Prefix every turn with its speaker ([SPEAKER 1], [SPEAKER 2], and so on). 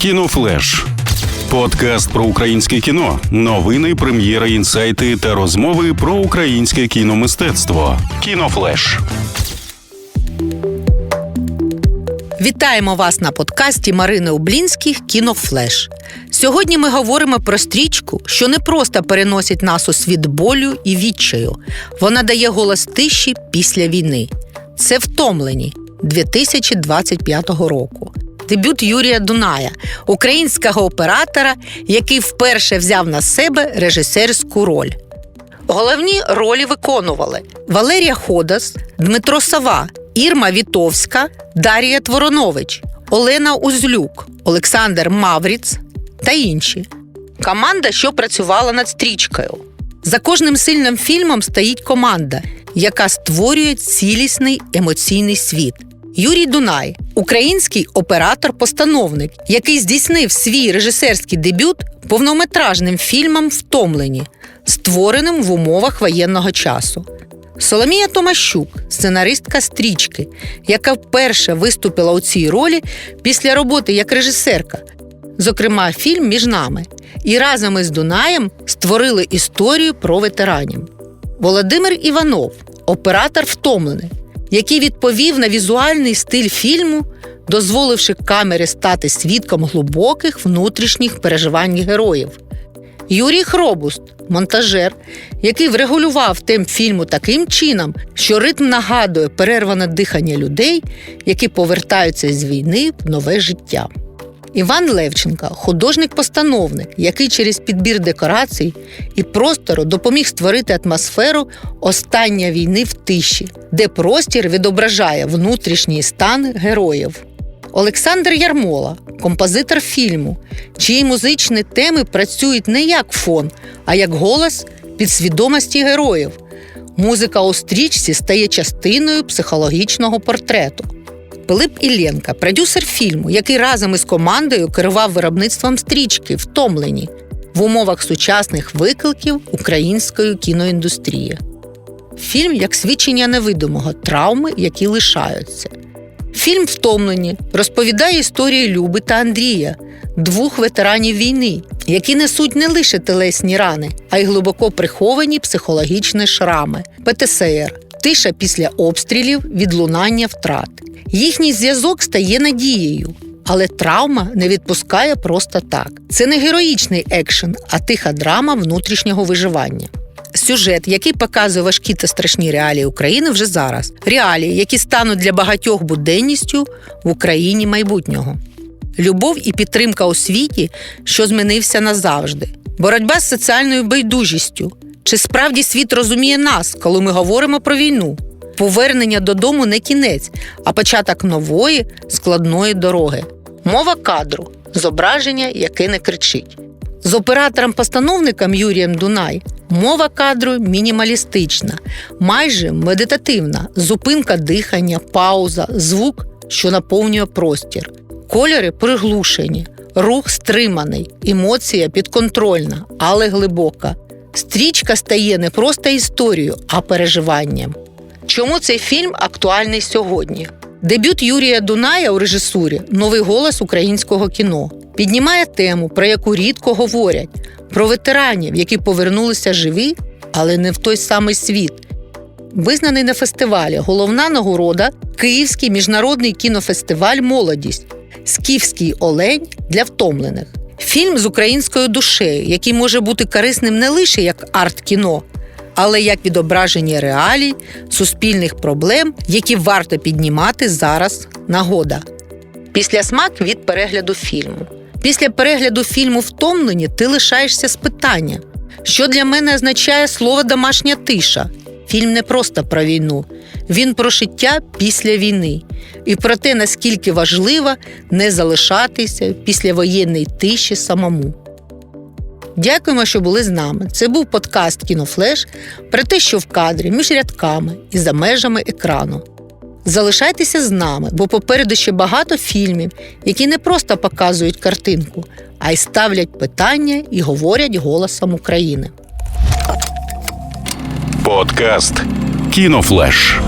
[SPEAKER 1] Кінофлеш. Подкаст про українське кіно, новини, прем'єри, інсайти та розмови про українське кіномистецтво. Кінофлеш.
[SPEAKER 2] Вітаємо вас на подкасті Марини Облінських Кінофлеш. Сьогодні ми говоримо про стрічку, що не просто переносить нас у світ болю і відчаю. Вона дає голос тиші після війни. Це втомлені 2025 року. Дебют Юрія Дуная, українського оператора, який вперше взяв на себе режисерську роль. Головні ролі виконували Валерія Ходас, Дмитро Сава, Ірма Вітовська, Дар'я Творонович, Олена Узлюк, Олександр Мавріц та інші. Команда, що працювала над стрічкою. За кожним сильним фільмом стоїть команда, яка створює цілісний емоційний світ. Юрій Дунай, український оператор-постановник, який здійснив свій режисерський дебют повнометражним фільмом Втомлені, створеним в умовах воєнного часу. Соломія Томащук, сценаристка стрічки, яка вперше виступила у цій ролі після роботи як режисерка, зокрема, фільм між нами, і разом із Дунаєм створили історію про ветеранів. Володимир Іванов, оператор втомлений, який відповів на візуальний стиль фільму, дозволивши камері стати свідком глибоких внутрішніх переживань героїв. Юрій Хробуст, монтажер, який врегулював темп фільму таким чином, що ритм нагадує перерване дихання людей, які повертаються з війни в нове життя. Іван Левченка, художник-постановник, який через підбір декорацій і простору допоміг створити атмосферу остання війни в тиші, де простір відображає внутрішній стан героїв. Олександр Ярмола, композитор фільму, чиї музичні теми працюють не як фон, а як голос підсвідомості героїв. Музика у стрічці стає частиною психологічного портрету. Пилип Ілленка, продюсер фільму, який разом із командою керував виробництвом стрічки Втомлені в умовах сучасних викликів української кіноіндустрії. Фільм як свідчення невидимого травми, які лишаються. Фільм Втомлені розповідає історії Люби та Андрія, двох ветеранів війни, які несуть не лише телесні рани, а й глибоко приховані психологічні шрами, ПТСР, тиша після обстрілів, відлунання втрат. Їхній зв'язок стає надією, але травма не відпускає просто так. Це не героїчний екшен, а тиха драма внутрішнього виживання. Сюжет, який показує важкі та страшні реалії України вже зараз, реалії, які стануть для багатьох буденністю в Україні майбутнього. Любов і підтримка у світі, що змінився назавжди, боротьба з соціальною байдужістю. Чи справді світ розуміє нас, коли ми говоримо про війну? Повернення додому не кінець, а початок нової складної дороги. Мова кадру зображення, яке не кричить. З оператором-постановником Юрієм Дунай мова кадру мінімалістична, майже медитативна, зупинка дихання, пауза, звук, що наповнює простір. Кольори приглушені, рух стриманий, емоція підконтрольна, але глибока. Стрічка стає не просто історією, а переживанням. Чому цей фільм актуальний сьогодні? Дебют Юрія Дуная у режисурі новий голос українського кіно піднімає тему, про яку рідко говорять: про ветеранів, які повернулися живі, але не в той самий світ. Визнаний на фестивалі головна нагорода Київський міжнародний кінофестиваль Молодість Скіфський олень для втомлених. Фільм з українською душею, який може бути корисним не лише як арт-кіно, але як відображення реалій, суспільних проблем, які варто піднімати зараз нагода. Після смак від перегляду фільму. Після перегляду фільму Втомлені ти лишаєшся з питання, що для мене означає слово домашня тиша. Фільм не просто про війну, він про життя після війни і про те, наскільки важливо не залишатися після воєнної тиші самому. Дякуємо, що були з нами. Це був подкаст Кінофлеш про те, що в кадрі між рядками і за межами екрану. Залишайтеся з нами, бо попереду ще багато фільмів, які не просто показують картинку, а й ставлять питання і говорять голосом України.
[SPEAKER 1] Подкаст Кінофлеш.